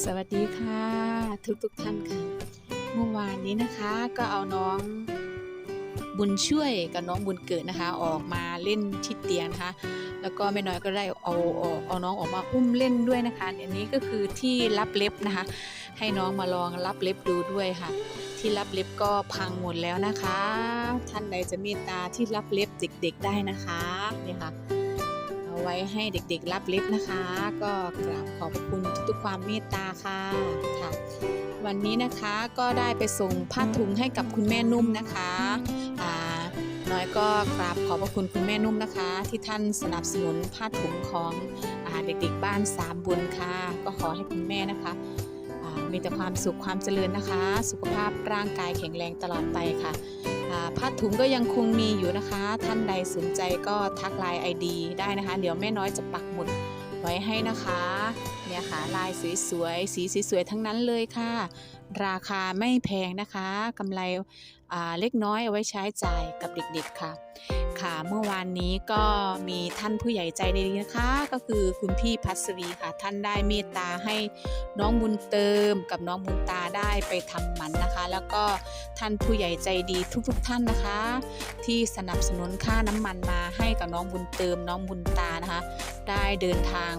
สวัสดีค่ะทุกทุกๆท่านค่ะ เมื่อวานนี้นะคะก็เอาน้องบุญช่วยกับน้องบุญเกิดนะคะ ออกมาเล่นที่เตียงนะคะ แล้วก็แม่น้อยก็ได้เอาเอาเอาน้องออกมาอุ้มเล่นด้วยนะคะอันนี้ก็คือที่รับเล็บนะคะ ให้น้องมาลองรับเล็บดูด้วยค่ะ ที่รับเล็บก็พังหมดแล้วนะคะ ท่านใดจะเมตตาที่รับเล็บเด็กๆได้นะคะนี่ค่ะ ไว้ให้เด็กๆรับเล็บนะคะ ก็กราบขอบคุณทุกความเมตตาค่ะค่ะ วันนี้นะคะก็ได้ไปส่งผ้าถุงให้กับคุณแม่นุ่มนะคะอ่าน้อยก็กราบขอบพระคุณคุณแม่นุ่มนะคะ ที่ท่านสนับสนุนผ้าถุงของอาเด็กๆบ้านสามบุญค่ะ ก็ขอให้คุณแม่นะคะมีแต่ความสุขความเจริญนะคะ สุขภาพร่างกายแข็งแรงตลอดไปค่ะ อ่าผ้าถุงก็ยังคงมีอยู่นะคะ ท่านใดสนใจก็ทักไลน์ไอดีได้นะคะ เดี๋ยวแม่น้อยจะปักหมุดไว้ให้นะคะเนี่ยค่ะลายสวยๆ สีสวยๆ ทั้งนั้นเลยค่ะ ราคาไม่แพงนะคะกำไร เล็กน้อยเอาไว้ใช้จ่ายกับเด็กๆค่ะ ค่ะเมื่อวานนี้ก็มีท่านผู้ใหญ่ใจดีนะคะ ก็คือคุณพี่พัสวีค่ะ ท่านได้เมตตาให้น้องบุญเติมกับน้องบุญตาได้ไปทำมันนะคะ แล้วก็ท่านผู้ใหญ่ใจดีทุก ๆทท่านนะคะ ที่สนับสนุนค่าน้ำมันมาให้กับน้องบุญเติมน้องบุญตานะคะ ได้เดินทาง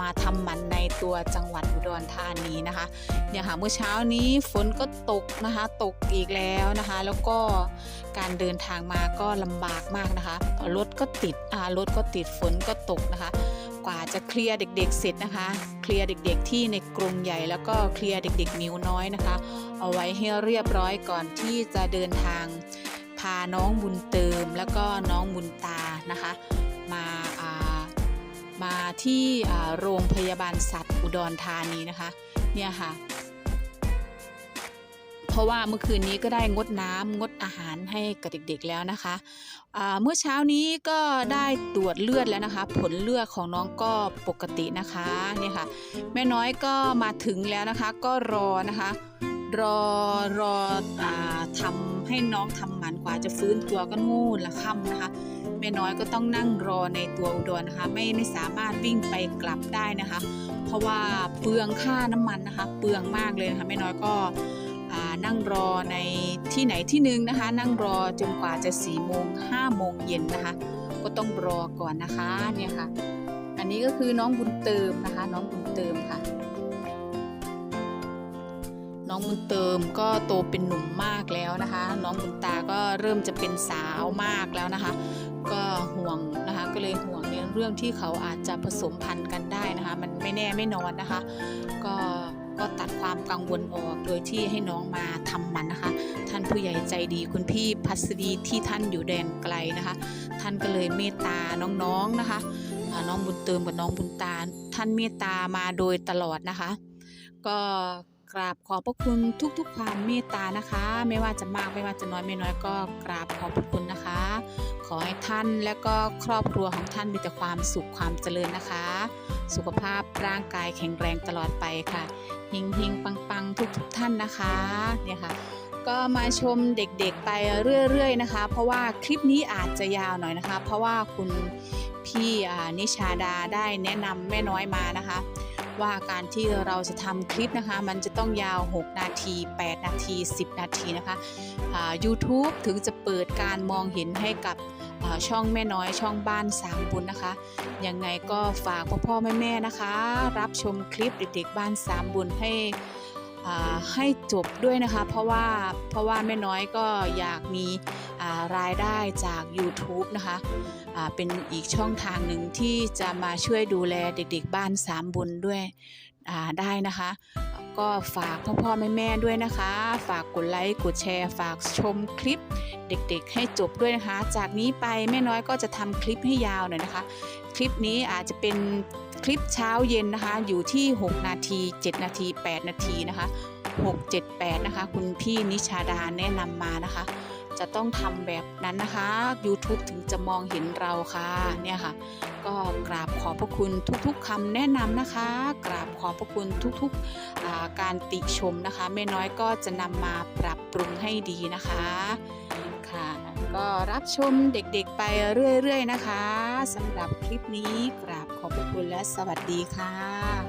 มาทำมันในตัวจังหวัดอุดรธานีนะคะเนี่ยค่ะเมื่อเช้านี้ฝนก็ตกนะคะตกอีกแล้วนะคะ แล้วก็การเดินทางมาก็ลำบากมากนะคะรถก็ติดอารถก็ติดฝนก็ตกนะคะ กว่าจะเคลียร์เด็กๆเสร็จนะคะ เคลียร์เด็กๆที่ในกรงใหญ่แล้วก็เคลียร์เด็ก ๆ นิ้วน้อยนะคะ เอาไว้ให้เรียบร้อยก่อนที่จะเดินทางพาน้องบุญเติมแล้วก็น้องบุญตานะคะ มาา มาที่โรงพยาบาลสัตว์อุดรธานีนะคะเนี่ยค่ะ เพราะว่าเมื่อคืนนี้ก็ได้งดน้ำงดอาหารให้กับเด็กๆแล้วนะคะเมื่อเช้านี้ก็ได้ตรวจเลือดแล้วนะคะ ผลเลือดของน้องก็ปกตินะคะเนี่ยค่ะแม่น้อยก็มาถึงแล้วนะคะ ก็รอนะคะ รอรออทำให้น้องทำหมันกว่าจะฟื้นตัวก็นู่นละค่ำนะคะ แม่น้อยก็ต้องนั่งรอในตัวอุดรนะคะ ไม่ไม่สามารถวิ่งไปกลับได้นะคะ เพราะว่าเปลืองค่าน้ำมันนะคะ เปลืองมากเลยนะคะแม่น้อยก็นั่งรอในที่ไหนที่หนึ่งนะคะ นั่งรอจนกว่าจะ4ี่โมงห้าโมงเย็นนะคะ ก็ต้องรอก่อนนะคะเนี่ยค่ะ อันนี้ก็คือน้องบุญเติมนะคะ น้องบุญเติมค่ะ น้องบุญเติมก็โตเป็นหนุ่มมากแล้วนะคะ น้องบุญตาก็เริ่มจะเป็นสาวมากแล้วนะคะ ก็ห่วงนะคะก็เลยห่วงในเรื่องที่เขาอาจจะผสมพันธุ์กันได้นะคะมันไม่แน่ไม่นอนนะคะ ก็ก็ตัดความกังวลออกโดยที่ให้น้องมาทำมันนะคะ ท่านผู้ใหญ่ใจดีคุณพี่พัสดีที่ท่านอยู่แดนไกลนะคะ ท่านก็เลยเมตตาน้องๆนะคะน้องบุญเติมกับน้องบุญตาท่านเมตตามาโดยตลอดนะคะ ก็กราบขอบพระคุณทุกๆ ความเมตตานะคะ ไม่ว่าจะมากไม่ว่าจะน้อยไม่น้อยก็กราบขอบพระคุณนะคะ อให้ท่านและก็ครอบครัวของท่านมีแต่ความสุขความเจริญนะคะ สุขภาพร่างกายแข็งแรงตลอดไปค่ะเฮงเฮงปังปังทุกทุกท่านนะคะเนี่ยค่ะ ก็มาชมเด็กๆไปเรื่อยๆนะคะ เพราะว่าคลิปนี้อาจจะยาวหน่อยนะคะ เพราะว่าคุณพี่นิชาดาได้แนะนำแม่น้อยมานะคะ ว่าการที่เราจะทำคลิปนะคะ มันจะต้องยาว 6 นาที 8 นาที 10 นาทีนะคะะ YouTube ถึงจะเปิดการมองเห็นให้กับช่องแม่น้อยช่องบ้านสามบุญนะคะ ยังไงก็ฝากพ่อพ่อแม่แม่นะคะ รับชมคลิปเด็กๆบ้านสามบุญให้ ให้จบด้วยนะคะเพราะว่าเพราะว่าแม่น้อยก็อยากมีรายได้จาก YouTube นะคะอ่าเป็นอีกช่องทางหนึ่งที่จะมาช่วยดูแลเด็กๆบ้านสามบุญด้วยได้นะคะ ก็ฝากพ่อพ่อแม่แม่ด้วยนะคะ ฝากกดไลค์กดแชร์ ฝากชมคลิปเด็กๆ ให้จบด้วยนะคะ จากนี้ไปแม่น้อยก็จะทำคลิปให้ยาวหน่อยนะคะ คลิปนี้อาจจะเป็น คลิปเช้าเย็นนะคะ อยู่ที่ 6 นาที 7 นาที 8 นาทีนะคะ 6 7 8 นะคะ คุณพี่นิชาดาแนะนำมานะคะ จะต้องทำแบบนั้นนะคะ YouTube ถึงจะมองเห็นเราค่ะเนี่ยค่ะ ก็กราบขอบพระคุณทุกๆคำแนะนำนะคะ กราบขอบพระคุณทุกๆการติชมนะคะแม่น้อยก็จะนำมาปรับปรุงให้ดีนะคะ ก็รับชมเด็กๆไปเรื่อยๆนะคะสำหรับคลิปนี้กราบขอบพระคุณและสวัสดีค่ะ